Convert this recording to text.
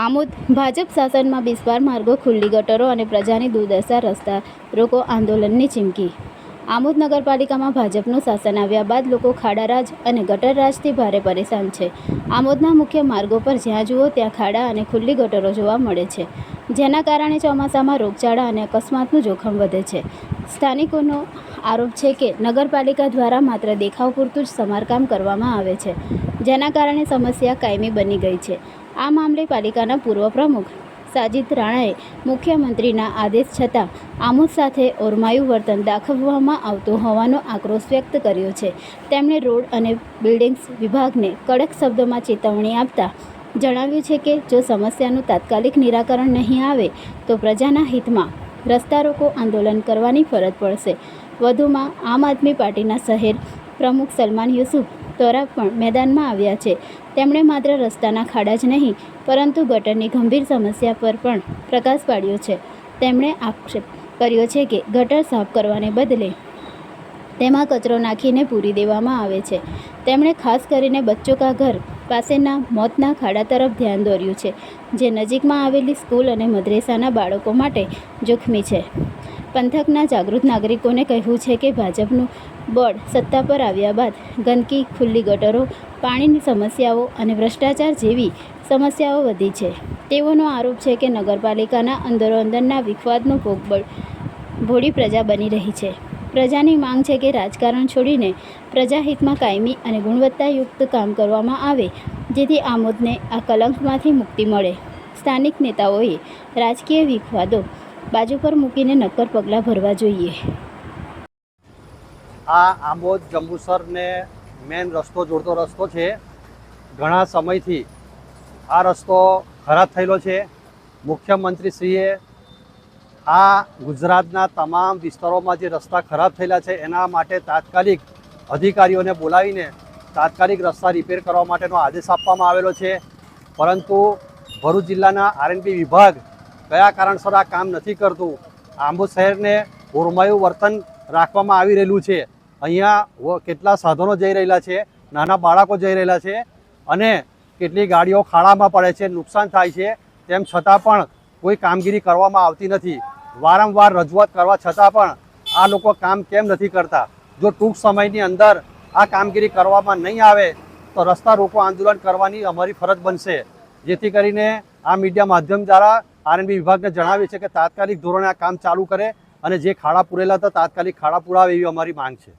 આમોદ ભાજપ શાસનમાં બિસ્વાર માર્ગો ખુલ્લી ગટરો અને પ્રજાની દુર્દશા રસ્તા રોકો આંદોલનની ચીમકી. આમોદ નગરપાલિકામાં ભાજપનું શાસન આવ્યા બાદ લોકો ખાડારાજ અને ગટરરાજથી ભારે પરેશાન છે. આમોદના મુખ્ય માર્ગો પર જ્યાં જુઓ ત્યાં ખાડા અને ખુલ્લી ગટરો જોવા મળે છે, જેના કારણે ચોમાસામાં રોગચાળા અને અકસ્માતનું જોખમ વધે છે. સ્થાનિકોનો આરોપ છે કે નગરપાલિકા દ્વારા માત્ર દેખાવ પૂરતું જ સમારકામ કરવામાં આવે છે, જેના કારણે સમસ્યા કાયમી બની ગઈ છે. આ મામલે પાલિકાના પૂર્વ પ્રમુખ સાજિદ રાણાએ મુખ્યમંત્રીના આદેશ છતાં આમોદ સાથે ઓરમાયું વર્તન દાખવવામાં આવતું હોવાનો આક્રોશ વ્યક્ત કર્યો છે. તેમણે રોડ અને બિલ્ડિંગ્સ વિભાગને કડક શબ્દોમાં ચેતવણી આપતા જણાવ્યું છે કે જો સમસ્યાનું તાત્કાલિક નિરાકરણ નહીં આવે, તો પ્રજાના હિતમાં રસ્તા રોકો આંદોલન કરવાની ફરજ પડશે. વધુમાં, આમ આદમી પાર્ટીના શહેર પ્રમુખ સલમાન યુસુફ તોરા પણ મેદાનમાં આવ્યા છે. તેમણે માત્ર રસ્તાના ખાડા જ નહીં, પરંતુ ગટરની ગંભીર સમસ્યા પર પણ પ્રકાશ પાડ્યો છે. તેમણે આક્ષેપ કર્યો છે કે ગટર સાફ કરવાને બદલે તેમાં કચરો નાખીને પૂરી દેવામાં આવે છે. તેમણે ખાસ કરીને બચ્ચો કા ઘર પાસેના મોતના ખાડા તરફ ધ્યાન દોર્યું છે, જે નજીકમાં આવેલી સ્કૂલ અને મદ્રેસાના બાળકો માટે જોખમી છે. પંથકના જાગૃત નાગરિકોને કહેવું છે કે ભાજપનું બોર્ડ સત્તા પર આવ્યા બાદ ગંદકી, ખુલ્લી ગટરો, પાણીની સમસ્યાઓ અને ભ્રષ્ટાચાર જેવી સમસ્યાઓ વધી છે. તેઓનો આરોપ છે કે નગરપાલિકાના અંદરોઅંદરના વિખવાદનો ભોગ બળ ભોળી પ્રજા બની રહી છે. પ્રજાની માંગ છે કે રાજકારણ છોડીને પ્રજાહિતમાં કાયમી અને ગુણવત્તાયુક્ત કામ કરવામાં આવે, જેથી આમોદને આ કલંકમાંથી મુક્તિ મળે. સ્થાનિક નેતાઓએ રાજકીય વિખવાદો બાજુ પર મૂકીને નક્કર પગલાં ભરવા જોઈએ. આ આંબોદ જંબુસરને મેન રસ્તો, જોડતો રસ્તો છે. ઘણા સમયથી આ રસ્તો ખરાબ થયેલો છે. મુખ્યમંત્રીશ્રીએ આ ગુજરાતના તમામ વિસ્તારોમાં જે રસ્તા ખરાબ થયેલા છે, એના માટે તાત્કાલિક અધિકારીઓને બોલાવીને તાત્કાલિક રસ્તા રિપેર કરવા માટેનો આદેશ આપવામાં આવેલો છે. પરંતુ ભરૂચ જિલ્લાના આરએનબી વિભાગ કયા કારણસર આ કામ નથી કરતું? આંબુ શહેરને ઓરમાયું વર્તન રાખવામાં આવી રહેલું છે. અહીંયા કેટલા સાધનો જઈ રહેલા છે, નાના બાળકો જઈ રહેલા છે અને કેટલી ગાડીઓ ખાડામાં પડે છે, નુકસાન થાય છે, તેમ છતાં પણ કોઈ કામગીરી કરવામાં આવતી નથી. વારંવાર રજૂઆત કરવા છતાં પણ આ લોકો કામ કેમ નથી કરતા? જો ટૂંક સમયની અંદર આ કામગીરી કરવામાં નહીં આવે, તો રસ્તા રોકો આંદોલન કરવાની અમારી ફરજ બનશે. જેથી કરીને આ મીડિયા માધ્યમ દ્વારા આરએનબી વિભાગને જણાવે છે કે તાત્કાલિક ધોરણે આ કામ ચાલુ કરે અને જે ખાડા પૂરેલા હતા તાત્કાલિક ખાડા પુરાવે એવી અમારી માંગ છે.